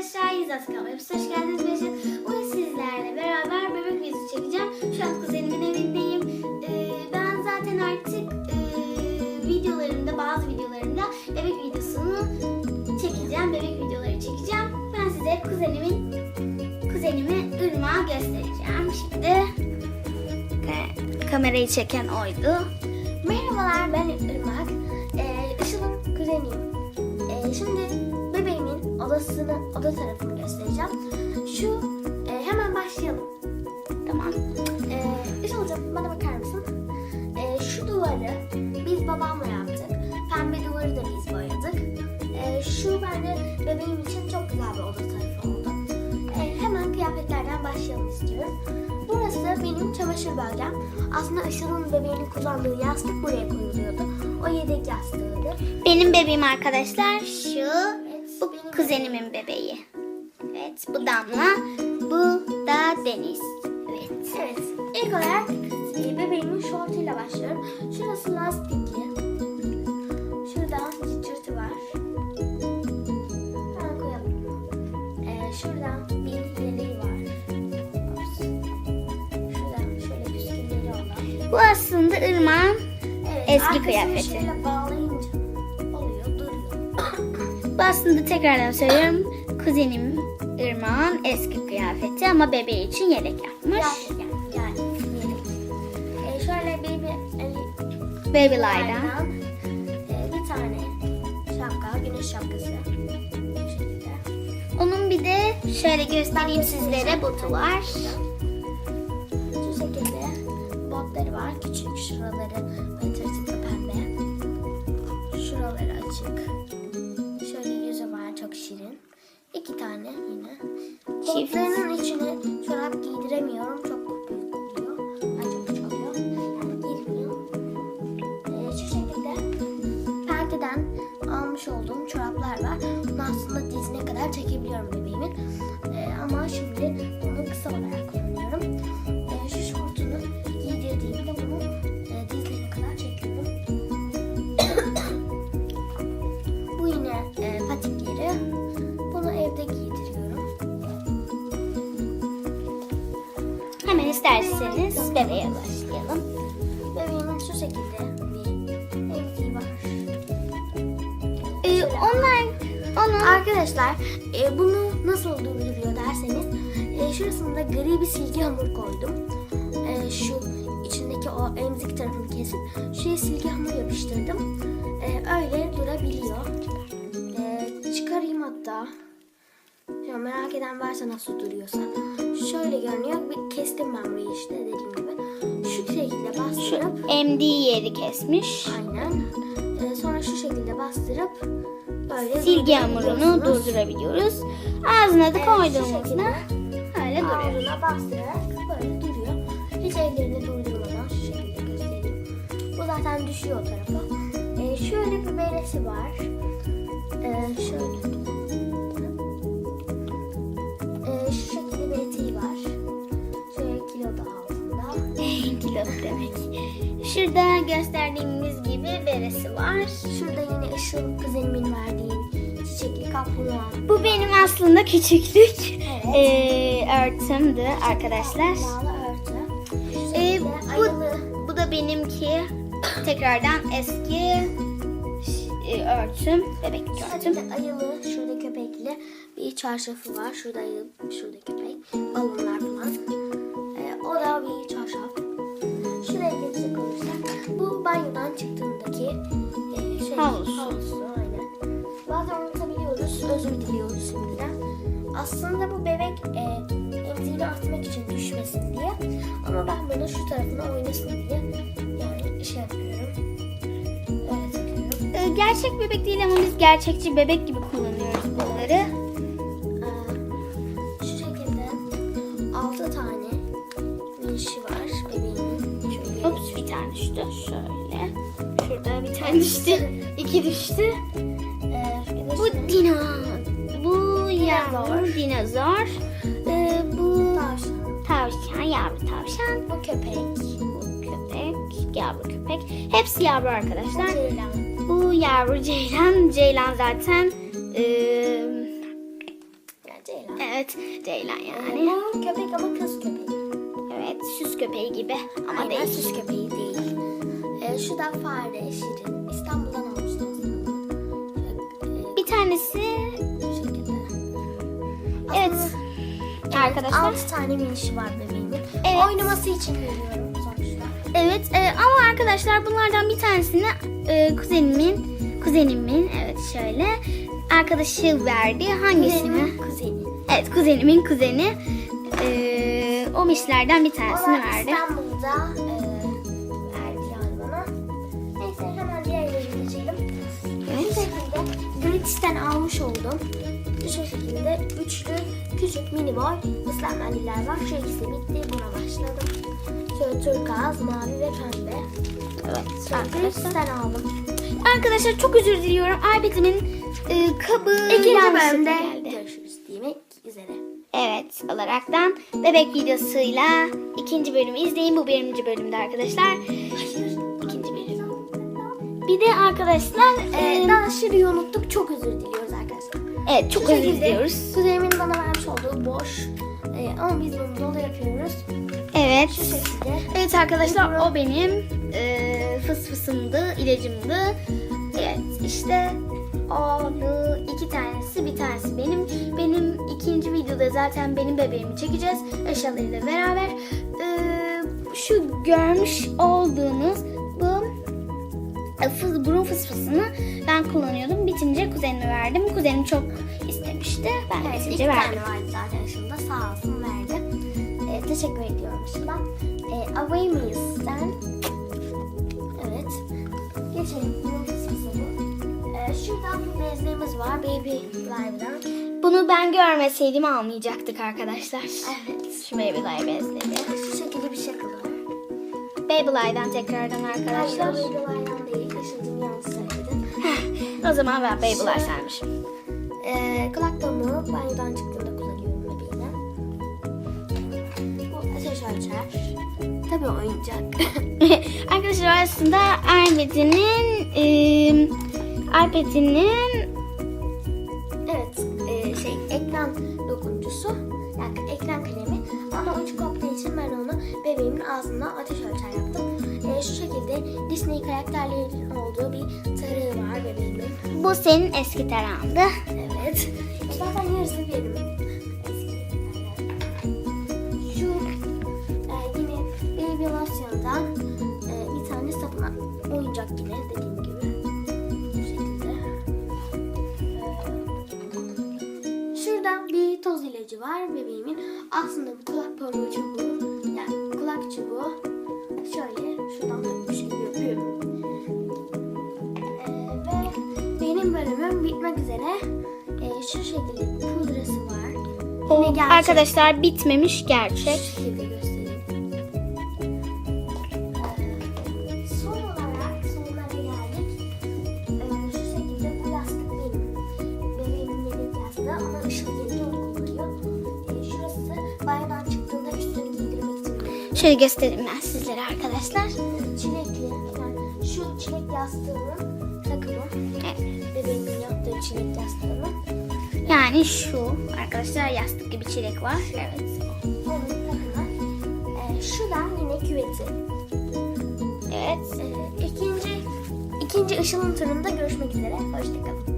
arkadaşlar Yüzat Kamerası hoş geldiniz Beşim. Bugün sizlerle beraber bebek videosu çekeceğim. Şu an kuzenimin evindeyim. Ee, ben zaten artık e, videolarımda bazı videolarımda bebek videosunu çekeceğim. Bebek videoları çekeceğim. Ben size kuzenimin kuzenimi Irmak'ı göstereceğim. Şimdi ka- kamerayı çeken oydu. Merhabalar ben Irmak. Ee, Işıl'ın kuzeniyim. Ee, şimdi odasını, oda tarafını göstereceğim. Şu, e, hemen başlayalım. Tamam. Ee, Işıl'cığım bana bakar mısın? Ee, şu duvarı biz babamla yaptık. Pembe duvarı da biz boyadık. Ee, şu bence bebeğim için çok güzel bir oda tarafı oldu. Ee, hemen kıyafetlerden başlayalım istiyorum. Burası benim çamaşır bölgem. Aslında Işıl'ın bebeğinin kullandığı yastık buraya koyuluyordu. O yedek yastığıydı. Benim bebeğim arkadaşlar şu. Bu benim kuzenimin bebeği. Evet bu Damla. Bu da Deniz. Evet. Evet. İlk olarak bebeğimin şortuyla başlıyorum. Şurası lastikli. Şurada cıcırtı var. Hemen koyalım. Ee, şurada bir yeleği var. Şurada şöyle püskülleri olan. Bu aslında Irmak'ın Evet, Eski kıyafeti. şöyle duruyor. Bu aslında tekrardan söylüyorum. Kuzenim Irmak'ın eski kıyafeti ama bebeği için yelek yapmış. Yani, yani, yelek. Ee, şöyle baby, e, Babyline'dan. Ee, bir tane şapka, güneş şapkası. Onun bir de şöyle göstereyim sizlere botu var. Şu şekilde botları var. Küçük şuraları tırtıklı pembe. Şuraları açık. İki tane yine. Çift. Botlarının içine çorap giydiremiyorum. Çok büyük oluyor. Küçük oluyor. Yani girmiyor. Ee, şu şekilde perdeden almış olduğum çoraplar var. Bunu aslında dizine kadar çekebiliyorum bebeğimin. Ee, ama şimdi onu kısa olarak kullanıyorum. İsterseniz bebeğe başlayalım. Bebeğimin şu şekilde bir emziği var. Ee, onlar onun Arkadaşlar e, bunu nasıl durduruyor derseniz e, şurasında gri bir silgi hamur koydum. E, şu içindeki o emzik tarafını kesip şuraya silgi hamur yapıştırdım. E, öyle durabiliyor. E, çıkarayım hatta. Şu merak eden varsa nasıl duruyorsa. Şöyle görünüyor. Bir kestim ben burayı işte dediğim gibi. Şu şekilde şu bastırıp emdiği yeri kesmiş. aynen. E, sonra şu şekilde bastırıp böyle Silgi hamurunu durdurabiliyoruz. Ağzına da Evet, şu koyduğumuzda öyle duruyor. ağzına bastırarak böyle duruyor. Hiç ellerini durdurmadan şu şekilde göstereyim. Bu zaten düşüyor o tarafa. Ee, şöyle bir beresi var. Ee, şöyle. Demek. Şurada gösterdiğimiz gibi beresi var. Şurada yine ışıl kuzenimin verdiği çiçekli kaplumbağa. Bu benim aslında küçüklük Evet. ee, örtümdü arkadaşlar. Şekilde bu, ayılı. bu da benimki tekrardan eski e, örtüm, bebek örtüm. Şurada ayılı, şurada köpekli bir çarşafı var. Şurada ayı, şurada köpek, balonlar falan. Ee, o da bir çarşaf. Bu banyodan çıktığındaki e, şey, Havlusu. havlusu, aynen. Bazen unutabiliyoruz, özür diliyoruz şimdiden. Aslında bu bebek e, emziğini atmak için düşmesin diye. Ama ben bunu şu tarafına oynasın diye yani şey yapıyorum. Öyle takıyorum. Ee, gerçek bebek değil ama biz gerçekçi bebek gibi kullanıyoruz bunları. Tane düştü. Şöyle. Şurada bir tane düştü. İki düştü. Ee, Bu dino. Bu yavru dinozor. Ee, bu tavşan. tavşan, yavru tavşan. Bu köpek. Bu köpek, yavru köpek. Hepsi yavru Bu arkadaşlar. ceylan. Bu yavru ceylan. Ceylan zaten e, evet Ceylan yani. Bu köpek ama kız köpeği. Evet süs köpeği gibi ama Aynen değil. süs köpeği değil. Ee, şu da fare, şirin. İstanbul'dan almıştım Bir tanesi şekilde. evet arkadaşlar. 6 tane minişi var bebeğimin. Evet. Oynaması için veriyorum sonuçta. Evet e, ama arkadaşlar bunlardan bir tanesini e, kuzenimin kuzenimin evet şöyle arkadaşı verdi. Hangisini? Kuzenimin kuzeni. Evet kuzenimin kuzeni e, o mişlerden bir tanesini da verdi. İstanbul'da 3'ten almış oldum. Şu şekilde üçlü küçük mini boy ıslanmalılar var. Şu ikisi bitti. Buna başladım. Şöyle turkuaz, mavi ve pembe. Evet. Ben 3'ten aldım. Arkadaşlar çok özür diliyorum. Arbitimin e, kabı İkinci bölümde görüşürüz demek üzere. Evet olaraktan bebek videosuyla ikinci bölümü izleyin. Bu birinci bölümde arkadaşlar. Hayır. Bir de arkadaşlar Ee, e, daha şirin unuttuk. Çok özür diliyoruz arkadaşlar. evet çok Şu özür şekilde diliyoruz. Kuzenimin bana vermiş olduğu boş. Ee, ama biz bunu dolu yapıyoruz. Evet. Şu şekilde. Evet arkadaşlar o benim e, fıs fısımdı, ilacımdı. Evet işte o bu iki tanesi bir tanesi benim. Benim ikinci videoda zaten benim bebeğimi çekeceğiz eşyalarıyla beraber. E, şu görmüş olduğunuz e, fıs, burun fıs fısını ben kullanıyordum. Bitince kuzenime verdim. Kuzenim çok istemişti. Ben Evet, bitince verdim. tane vardı zaten şunda. Sağ olsun verdi. Ee, teşekkür ediyorum şundan. Ee, Away Meals'ten. Evet. Geçelim. Bunun kısmısı bu. Ee, şuradan bir bezlerimiz var. Baby Live'dan. Bunu ben görmeseydim almayacaktık arkadaşlar. Evet. Şu Babylife bezleri. Şu şekilde bir şaka var. Babylife'dan tekrardan arkadaşlar. Hayır, o zaman ben Babylife sanmışım. Ee, kulak pamuğu banyodan çıktığımda kullanıyorum bebeğime. Bu ateş ölçer. Tabii oyuncak. arkadaşlar aslında iPad'inin e, iPad'inin evet, e, şey ekran dokunucusu. Yani ekran kalemi. Ama ucu koptuğu için ben onu bebeğimin ağzına ateş ölçer E, şu şekilde Disney karakterlerinin olduğu bir tarığı var bebeğimin. bu senin eski tarağındı. Evet. Zaten yarısı benim. Şu e, yine Baby Lotion'dan e, bir tane sapına oyuncak yine dediğim gibi. Bu şekilde. E, şuradan bir toz ilacı var bebeğimin. Aslında bu kulak pamuğu çubuğu. Yani kulak çubuğu. Şöyle şuradan da bu şekilde yapıyorum. Ee, ve benim bölümüm bitmek üzere. Ee, şu şekilde bir pudrası var. Yine O, gerçek. arkadaşlar bitmemiş Şu gerçek. şekilde göstereyim. Ee, son olarak geldik. Ee, şu şekilde bu yastık benim. Yedek yastığı ama ışık gelince onu kullanıyor. Ee, şurası banyodan çıktığında üstünü giydirmek için. benim. Şöyle göstereyim ben Çilek yastığının. Yani şu arkadaşlar yastık gibi çilek var. Evet. Ee, şu da yine küveti. Evet. Ee, ikinci, ikinci ışılın turunda görüşmek üzere. Hoşçakalın.